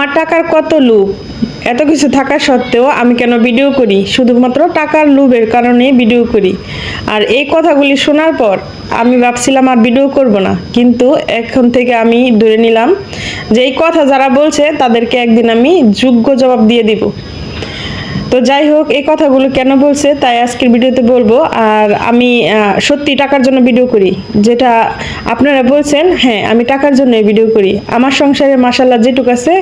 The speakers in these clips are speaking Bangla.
আমার টাকার কত লোভ এত কিছু থাকা সত্ত্বেও আমি কেন ভিডিও করি? শুধুমাত্র টাকার লোভের কারণে ভিডিও করি। আর এই কথাগুলি শোনার পর আমি ভাবছিলাম আর ভিডিও করব না। কিন্তু এখন থেকে আমি ধরে নিলাম যে এই কথা যারা বলছে তাদেরকে একদিন আমি যোগ্য জবাব দিয়ে দিব। তো যাই হোক, এই কথাগুলো কেন বলছে তাই আজকের ভিডিওতে বলব। আর আমি সত্যি টাকার জন্য ভিডিও করি। যেটা আপনারা বলছেন হ্যাঁ আমি টাকার জন্য ভিডিও করি। আমার সংসারে মাসাল্লাহ যেটুকু আছে,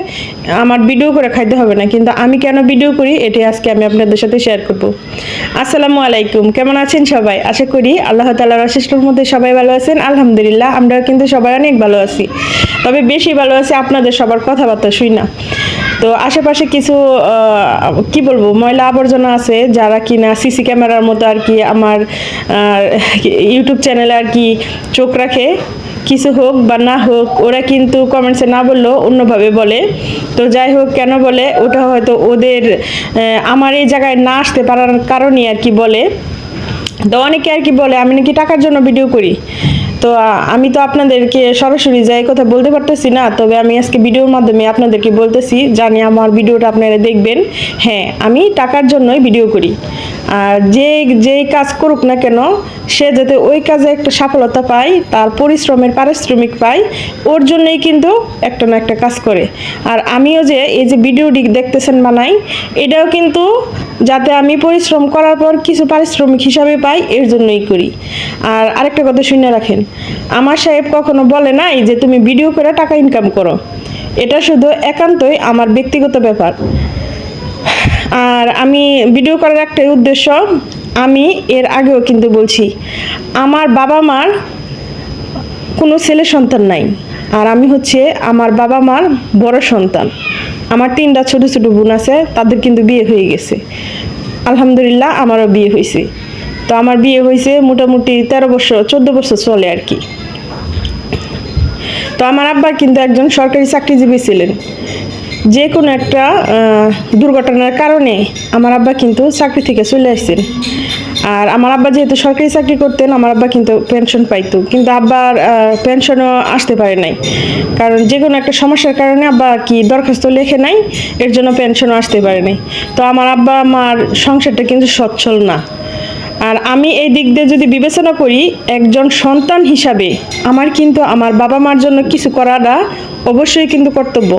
আমার ভিডিও করে খাইতে হবে না। কিন্তু আমি কেন ভিডিও করি, এটাই আজকে আমি আপনাদের সাথে শেয়ার করব। আসসালামু আলাইকুম, কেমন আছেন সবাই? আশা করি আল্লাহ তালার অশেষের মধ্যে সবাই ভালো আছেন। আলহামদুলিল্লাহ আমরা কিন্তু সবাই অনেক ভালো আছি। তবে বেশি ভালো আছি, আপনাদের সবার কথাবার্তা শুই না। তো আশেপাশে কিছু কি বলব, ময়লা আবর্জনা আছে যারা কিনা সিসি ক্যামেরার মতো আর কি আমার ইউটিউব চ্যানেলে আর কি চোখ রাখে। কিছু হোক বা না হোক, ওরা কিন্তু কমেন্টসে না বললেও অন্যভাবে বলে। তো যাই হোক, কেন বলে? ওটা হয়তো ওদের আমার এই জায়গায় না আসতে পারার কারণেই আর কি বলে। তো অনেকে আর কি বলে, আমি নাকি টাকার জন্য ভিডিও করি। তো আমি তো আপনাদেরকে সরাসরি যাই কথা বলতে পারতেছি না, তবে আমি আজকে ভিডিওর মাধ্যমে আপনাদেরকে বলতেছি, জানি আমার ভিডিওটা আপনারা দেখবেন। হ্যাঁ আমি টাকার জন্যই ভিডিও করি। আর যে যেই কাজ করুক না কেন, সে যাতে ওই কাজে একটা সফলতা পায়, তার পরিশ্রমের পারিশ্রমিক পায়, ওর জন্যই কিন্তু একটা না একটা কাজ করে। আর আমিও যে এই যে ভিডিওটি দেখতেছেন বানাই এটাও কিন্তু যাতে আমি পরিশ্রম করার পর কিছু পারিশ্রমিক হিসাবে পাই, এর জন্যই করি। আর আরেকটা কথা শুনে রাখেন, আমার সাহেব কখনো বলে নাই যে তুমি ভিডিও করে টাকা ইনকাম করো। এটা শুধু একান্তই আমার ব্যক্তিগত ব্যাপার। আর আমি ভিডিও করার একটাই উদ্দেশ্য, আমি এর আগেও কিন্তু বলছি, আমার বাবা মার কোনো ছেলে সন্তান নাই। আর আমি হচ্ছে আমার বাবা মার বড় সন্তান। আমার তিনটা ছোট ছোট বোন আছে, তাদের কিন্তু বিয়ে হয়ে গেছে। আলহামদুলিল্লাহ আমারও বিয়ে হয়েছে। তো আমার বিয়ে হয়েছে মোটামুটি তেরো বছর, চোদ্দ বছর চলে আর কি। তো আমার আব্বা কিন্তু একজন সরকারি চাকরিজীবী ছিলেন। যে কোনো একটা দুর্ঘটনার কারণে আমার আব্বা কিন্তু চাকরি থেকে চলে আসছেন। আর আমার আব্বা যেহেতু সরকারি চাকরি করতেন, আমার আব্বা কিন্তু পেনশন পাইতো। কিন্তু আব্বার পেনশনও আসতে পারে নাই। কারণ যে কোনো একটা সমস্যার কারণে আব্বা কি দরখাস্ত লেখে নাই, এর জন্য পেনশনও আসতে পারে নাই। তো আমার আব্বা আমার সংসারটা কিন্তু সচ্ছল না। আর আমি এই দিক দিয়ে যদি বিবেচনা করি, একজন সন্তান হিসাবে আমার কিন্তু আমার বাবা মার জন্য কিছু করাটা অবশ্যই কিন্তু কর্তব্য।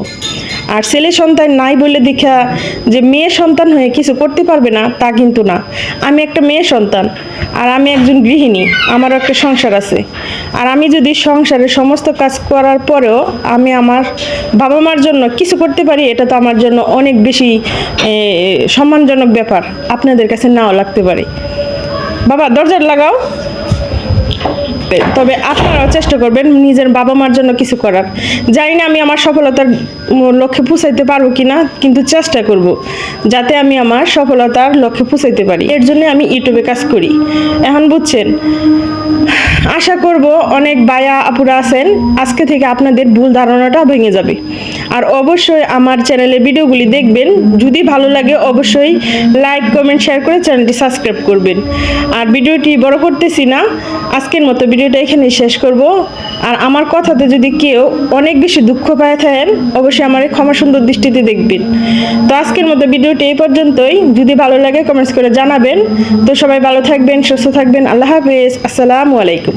আর ছেলে সন্তান নাই বলে দেখা যে মেয়ে সন্তান হয়ে কিছু করতে পারবে না, তা কিন্তু না। আমি একটা মেয়ে সন্তান, আর আমি একজন গৃহিণী, আমারও একটা সংসার আছে। আর আমি যদি সংসারের সমস্ত কাজ করার পরেও আমি আমার বাবা মার জন্য কিছু করতে পারি, এটা তো আমার জন্য অনেক বেশি সম্মানজনক ব্যাপার। আপনাদের কাছে নাও লাগতে পারে। বাবা দরজা লাগাও। তবে আপনারাও চেষ্টা করবেন নিজের বাবা মার জন্য কিছু করার। জানি না আমি আমার সফলতার লক্ষ্যে পৌঁছাইতে পারব কি না কিন্তু চেষ্টা করব যাতে আমি আমার সফলতার লক্ষ্যে পৌঁছাইতে পারি। এর জন্য আমি ইউটিউবে কাজ করি। এখন বুঝছেন, আশা করব অনেক বায়া আপুরা আছেন, আজকে থেকে আপনাদের ভুল ধারণাটা ভেঙে যাবে। আর অবশ্যই আমার চ্যানেলের ভিডিওগুলি দেখবেন, যদি ভালো লাগে অবশ্যই লাইক, কমেন্ট, শেয়ার করে চ্যানেলটি সাবস্ক্রাইব করবেন। আর ভিডিওটি বড় করতেছি না, আজকের মতো ভিডিওটা এখানে শেষ করব। আর আমার কথাতে যদি কেউ অনেক বেশি দুঃখ পায় থাকেন, অবশ্যই আমার এই ক্ষমা সুন্দর দৃষ্টিতে দেখবেন। তো আজকের মতো ভিডিওটি এই পর্যন্তই। যদি ভালো লাগে কমেন্টস করে জানাবেন। তো সবাই ভালো থাকবেন, সুস্থ থাকবেন। আল্লাহ হাফেজ। আসসালামু আলাইকুম।